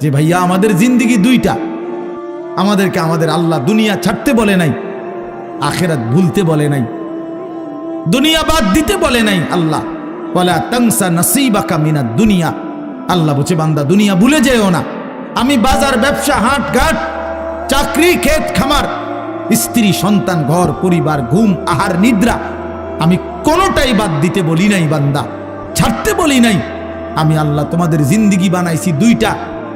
যে ভাইয়া, আমাদের জিন্দিগি দুইটা। আমাদেরকে আমাদের আল্লাহ দুনিয়া ছাড়তে বলে নাই, আখেরাত ভুলতে বলে নাই, দুনিয়া বাদ দিতে বলে নাই আল্লাহ। বলে তংসা নসিবাকা মিনা দুনিয়া। আল্লাহ বলছে, বান্দা, দুনিয়া ভুলে যেও না। আমি বাজার, ব্যবসা হাট ঘাট চাকরি, ক্ষেত, খামার, স্ত্রী, সন্তান, ঘর, পরিবার, ঘুম, আহার, নিদ্রা, আমি কোনোটাই বাদ দিতে বলি নাই, বান্দা। ছাড়তে বলি নাই। আমি আল্লাহ তোমাদের জিন্দিগি বানাইছি দুইটা।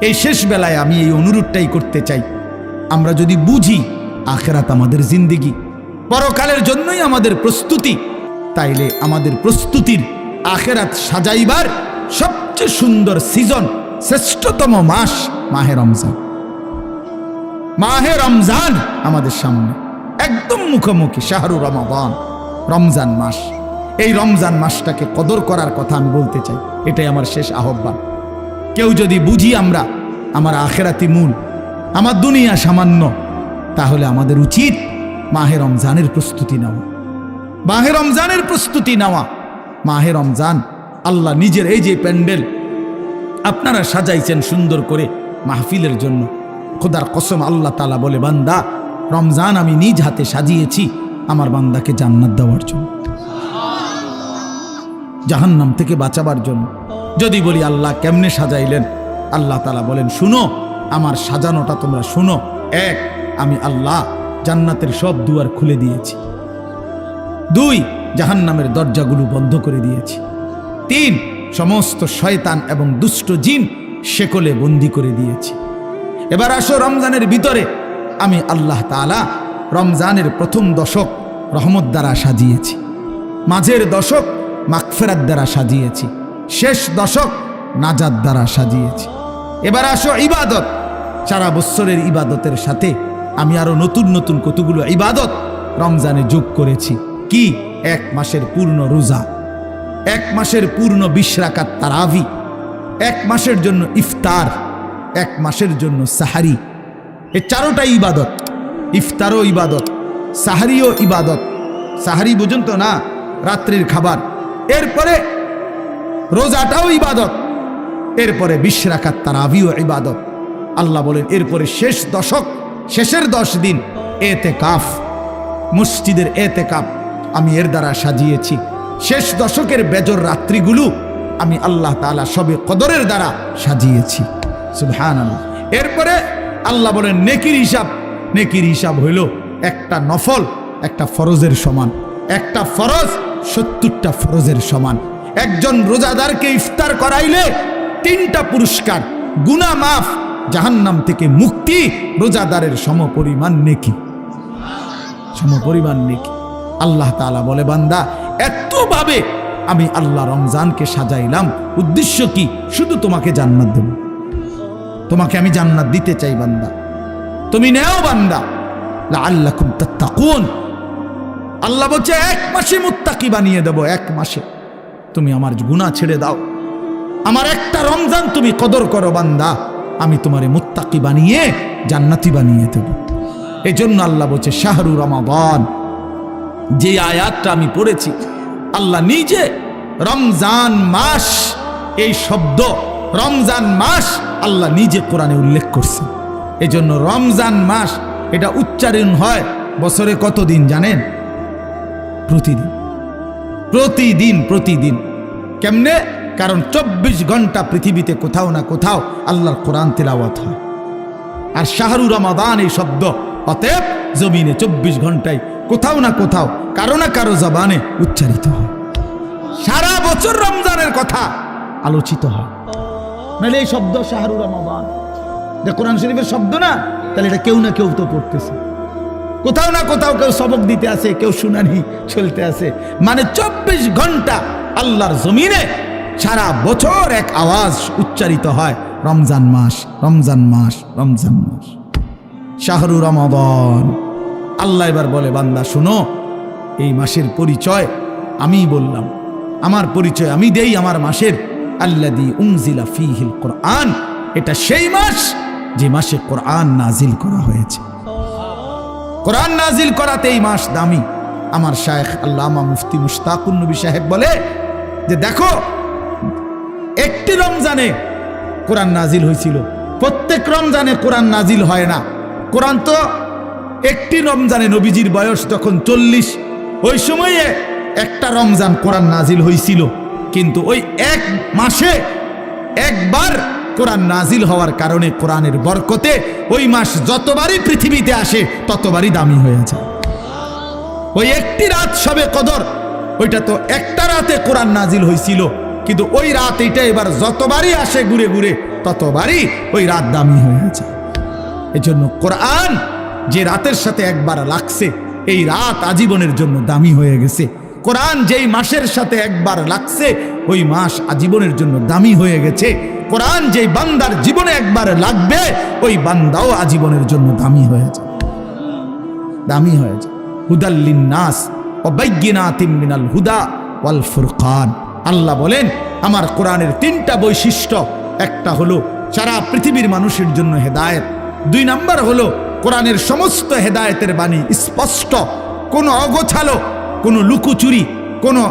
এই শেষ বেলায় আমি এই অনুরোধটাই করতে চাই। আমরা যদি বুঝি, আখেরাত আমাদের জিন্দিগি। পরকালের জন্যই আমাদের প্রস্তুতি। তাইলে আমাদের প্রস্তুতির আখেরাত সাজাইবার সবচেয়ে সুন্দর সিজন, শ্রেষ্ঠতম মাস মাহে রমজান। মাহে রমজান আমাদের সামনে। একদম মুখোমুখি শাহরু রমাবান রমজান মাস। এই রমজান মাসটাকে কদর করার কথা আমি বলতে চাই। এটাই আমার শেষ আহ্বান। কেউ যদি বুঝি আমরা, আমার আখেরাতি মূল, আমার দুনিয়া সামান্য, তাহলে আমাদের উচিত মাহে রমজানের প্রস্তুতি নেওয়া। মাহে রমজানের প্রস্তুতি নেওয়া। মাহে রমজান আল্লাহ নিজের এই যে প্যান্ডেল, আপনারা সাজাইছেন সুন্দর করে মাহফিলের জন্য। খোদার কসম আল্লাহ তালা বলে, বান্দা, রমজান আমি নিজ হাতে সাজিয়েছি, আমার বান্দাকে জান্নাত দেওয়ার জন্য। জাহান্নাম থেকে বাঁচাবার জন্য। যদি বলি আল্লাহ কেমনে সাজাইলেন? আল্লাহ তালা বলেন, শুনো, আমার সাজানোটা তোমরা শুনো। এক, আমি আল্লাহ জান্নাতের সব দুয়ার খুলে দিয়েছি। দুই, জাহান্নামের দরজাগুলো বন্ধ করে দিয়েছি। তিন, সমস্ত শয়তান এবং দুষ্ট জিন শেকলে বন্দি করে দিয়েছি। এবার আসো রমজানের ভিতরে। আমি আল্লাহ তাআলা রমজানের প্রথম দশক রহমত দ্বারা সাজিয়েছি। মাঝের দশক মাকফেরাত দ্বারা সাজিয়েছি। শেষ দশক নাজাদ দ্বারা সাজিয়েছি। এবার আসো ইবাদত। সারা বৎসরের ইবাদতের সাথে আমি আরও নতুন নতুন কতগুলো ইবাদত রমজানে যোগ করেছি। কি? এক মাসের পূর্ণ রোজা, এক মাসের পূর্ণ বিশ্রাকাত তারাভি এক মাসের জন্য ইফতার, এক মাসের জন্য সাহারি। এ চারোটাই ইবাদত, ইফতারও ইবাদত, সাহারিও ইবাদত। সাহারি বুঝুন তো না? রাত্রির খাবার। এরপরে রোজাটাও ইবাদত। এরপরে বিশ্রাকাত তারাভিও ইবাদত। আল্লাহ বলেন, এরপরে শেষ দশক, শেষের দশ দিন এতে কাফ মসজিদের এতে কাপ আমি এর দ্বারা সাজিয়েছি। শেষ দশকের বেজর রাত্রিগুলো আমি আল্লাহ তাআলা সবে কদরের দ্বারা সাজিয়েছি। সুবহান এরপরে আল্লাহ বলেন, নেকির হিসাব নেকির হিসাব হইল একটা নফল, একটা ফরজের সমান, একটা ফরজ সত্তরটা ফরজের সমান। একজন রোজাদারকে ইফতার করাইলে তিনটা পুরস্কার গুনা মাফ, জাহান্নাম থেকে মুক্তি, রোজাদারের সমপরিমাণ নেকি। সমপরিমাণ নেকি। আল্লাহ তাআলা বলে, বান্দা, এতভাবে আমি আল্লাহ রমজানকে সাজাইলাম, উদ্দেশ্য কি? শুধু তোমাকে জান্নাত দেব। তোমাকে আমি জান্নাত দিতে চাই, বান্দা। তুমি নেও, বান্দা। আল্লাহ তাত্তাকুন। আল্লাহ বলছে, এক মাসে মুত্তাকি বানিয়ে দেব, এক মাসে। তুমি আমার গুনাহ ছেড়ে দাও। আমার একটা রমজান তুমি কদর করো বান্দা। আমি তোমারে মুত্তাকি বানিয়ে, জান্নাতি বানিয়ে দেব। এই জন্য আল্লাহ বলছে, শাহরু রমাবান যে আয়াতটা আমি পড়েছি, আল্লাহ নিজে রমজান মাস, এই শব্দ রমজান মাস আল্লাহ নিজে কোরআনে উল্লেখ করছে এই জন্য রমজান মাস, এটা উচ্চারণ হয় বছরে কতদিন জানেন? প্রতিদিন। প্রতিদিন প্রতিদিন। কেমনে? কারণ চব্বিশ ঘণ্টা পৃথিবীতে কোথাও না কোথাও আল্লাহর কোরআন তেলাওয়াত হয়। আর শাহরু রমাদান এই শব্দ, অতএব জমিনে চব্বিশ ঘন্টায় কোথাও না কোথাও, কারও না কারও জবানে উচ্চারিত হয়। সারা বছর রমজানের কথা আলোচিত হয়। নাহলে এই শব্দ শাহরু রমাদান। এটা কোরআন শরীফের শব্দ না, তাহলে এটা কেউ না কেউ তো পড়তেছে। কোথাও না কোথাও কেউ সবক দিতে আছে কেউ শুনানি চলতে আছে মানে চব্বিশ ঘণ্টা আল্লাহর জমিনে সারা বছর এক আওয়াজ উচ্চারিত হয়, রমজান মাস রমজান মাস রমজান মাস। শাহরু রমাদন। আল্লাহ এবার বলে, বান্দা, শুনো, এই মাসের পরিচয় আমিই বললাম। আমার পরিচয় আমি দেই আমার মাসের। আল্লাদি উমজিলা ফিহিল কোরআন। এটা সেই মাস যে মাসে কোরআন নাজিল করা হয়েছে। কোরআন নাজিল করাতে এই মাস দামি। আমার শায়েখ আল্লামা মুফতি মুশতাকুন নবী সাহেব বলে যে, দেখো, একটি রমজানে কোরআন নাজিল হয়েছিল। প্রত্যেক রমজানে কোরআন নাজিল হয় না। কোরআন তো একটি রমজানে নবীজির বয়স তখন চল্লিশ, ওই সময়ে একটা রমজান কোরআন নাজিল হয়েছিল। কিন্তু ওই এক মাসে একবার কোরআন নাজিল হওয়ার কারণে কোরআনের বরকতে ওই মাস যতবারই পৃথিবীতে আসে, ততবারই দামি হয়ে যায়। ওই একটি রাত সবে কদর, ওইটা তো একটা রাতে কোরআন নাজিল হয়েছিল কিন্তু ওই রাত এটা এবার যতবারই আসে ঘুরে ঘুরে, ততবারই ওই রাত দামি হয়ে যায়। এই জন্য কোরআন যে রাতের সাথে একবার লাগছে, এই রাত আজীবনের জন্য দামি হয়ে গেছে। কোরআন যেই মাসের সাথে একবার লাগছে ওই মাস আজীবনের জন্য দামি হয়ে গেছে। কোরআন যেই বান্দার জীবনে একবার লাগবে, ওই বান্দাও আজীবনের জন্য দামি হয়ে যায় দামি হয়ে যায় হুদাল্লিন নাস ও মিনাল হুদা ওয়াল ফুরকান। আল্লাহ বলেন, আমার কোরআনের তিনটা বৈশিষ্ট্য, একটা হলো সারা পৃথিবীর মানুষের জন্য হেদায়েত, দুই নাম্বার হলো কোরআনের সমস্ত হেদায়েতের বাণী স্পষ্ট, কোনো অগোছালো, কোনো লুকোচুরি, কোনো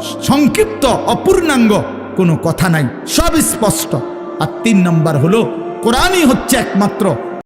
সংক্ষিপ্ত অপূর্ণাঙ্গ কোনো কথা নাই। সব স্পষ্ট। আর তিন নম্বর হলো কোরআনই হচ্ছে একমাত্র